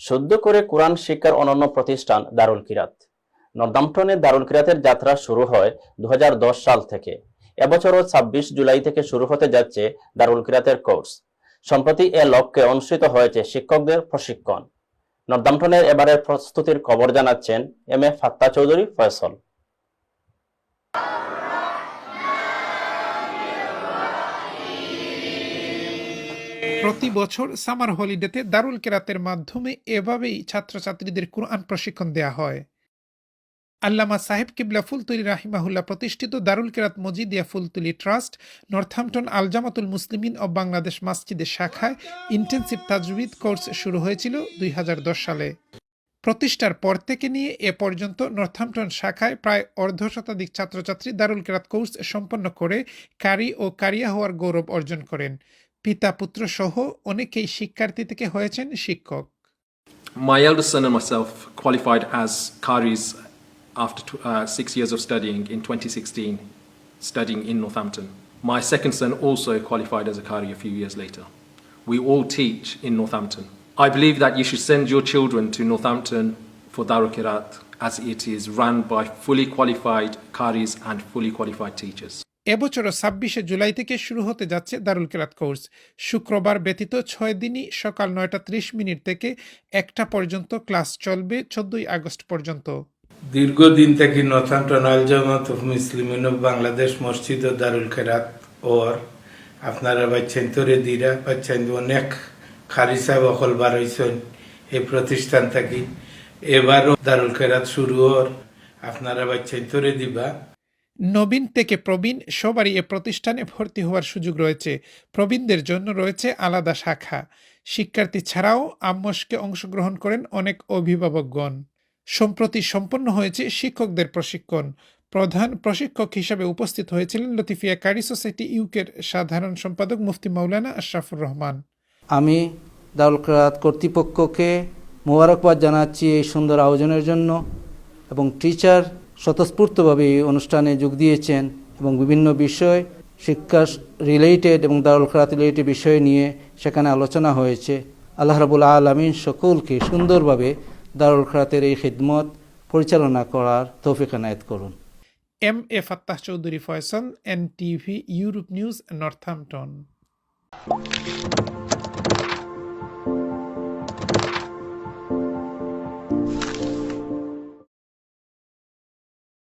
শুদ্ধ করে কোরআন শিক্ষার অনন্য প্রতিষ্ঠান দারুল কিরাত। নর্দাম্পটনে দারুল কিরাতের যাত্রা শুরু হয় দু হাজার দশ সাল থেকে। এবছরও ছাব্বিশ জুলাই থেকে শুরু হতে যাচ্ছে দারুল কিরাতের কোর্স। সম্প্রতি এ লক্ষ্যে অনুষ্ঠিত হয়েছে শিক্ষকদের প্রশিক্ষণ। নর্দাম্পটনের এবারের প্রস্তুতির খবর জানাচ্ছেন এম এ ফাত্তা চৌধুরী ফয়সল। প্রতি বছর সামার হলিডেতে দারুল কেরাতের মাধ্যমে এভাবেই ছাত্রছাত্রীদের কোরআন প্রশিক্ষণ দেয়া হয়। আল্লামা সাহেব কিবলা ফুলতুলি রাহিমাহুল্লাহ প্রতিষ্ঠিত দারুল কেরাত মজিদিয়া ফুলতুলি ট্রাস্ট নর্থহ্যাম্পটন আলজামাতুল মুসলিমিন ও বাংলাদেশ মাসজিদের শাখায় ইন্টেন্সিভ তাজউইদ কোর্স শুরু হয়েছিল দুই হাজার দশ সালে। প্রতিষ্ঠার পর থেকে নিয়ে এ পর্যন্ত নর্থহ্যাম্পটন শাখায় প্রায় অর্ধ শতাধিক ছাত্রছাত্রী দারুল কেরাত কোর্স সম্পন্ন করে কারি ও কারিয়া হওয়ার গৌরব অর্জন করেন। পিতা পুত্র সহ অনেকেই শিক্ষার্থী থেকে হয়েছেন শিক্ষক My eldest son and myself qualified as Qaris after tw- uh, six years of studying in 2016, studying in Northampton. My second son also qualified as a Qari a few years later. We all teach in Northampton. I believe that you should send your children to Northampton for Darul Kirat as it is run by fully qualified Qaris and fully qualified teachers. এবছরও ছাব্বিশে জুলাই থেকে শুরু হতে যাচ্ছে দারুল কেরাত course. শুক্রবার ব্যতীত ছয় দিনই সকাল নয়টা ত্রিশ মিনিট থেকে একটা পর্যন্ত ক্লাস চলবে চোদ্দই আগস্ট পর্যন্ত। দীর্ঘদিন থেকে নথাম্পটন আল জামাত মুসলিমিন বাংলাদেশ মসজিদ ও দারুল খেরাত ওর আপনারা বাচ্চেন তোরে দিরা বাচ্চেন অনেক খারিসা বকল বার হয়েছেন এই প্রতিষ্ঠান থাকি। এবারও দারুল খেরাত শুরু ওর। আপনারা বাচ্চেন তোরে দিবা। নবীন থেকে প্রবীণ সবারই এ প্রতিষ্ঠানে ভর্তি হওয়ার সুযোগ রয়েছে। প্রবীণদের জন্য রয়েছে আলাদা শাখা। শিক্ষার্থী ছাড়াও আম্মসকে অংশগ্রহণ করেন অনেক অভিভাবকগণ। সম্প্রতি সম্পন্ন হয়েছে শিক্ষকদের প্রশিক্ষণ। প্রধান প্রশিক্ষক হিসাবে উপস্থিত হয়েছিলেন লতিফিয়া কারি সোসাইটি ইউকের সাধারণ সম্পাদক মুফতি মাওলানা আশরাফুর রহমান। আমি দারুল কেরাত কর্তৃপক্ষকে মোবারকবাদ জানাচ্ছি এই সুন্দর আয়োজনের জন্য এবং টিচার স্বতঃস্ফূর্তভাবে এই অনুষ্ঠানে যোগ দিয়েছেন এবং বিভিন্ন বিষয়, শিক্ষা রিলেটেড এবং দারুল কেরাত রিলেটেড বিষয় নিয়ে সেখানে আলোচনা হয়েছে। আল্লাহ রাবুল আলমিন সকলকে সুন্দরভাবে দারুল কেরাতের এই খিদমত পরিচালনা করার তৌফিক এনায়েত করুন। M A Fattah Chowdhury Faisal N TV Europe news Northampton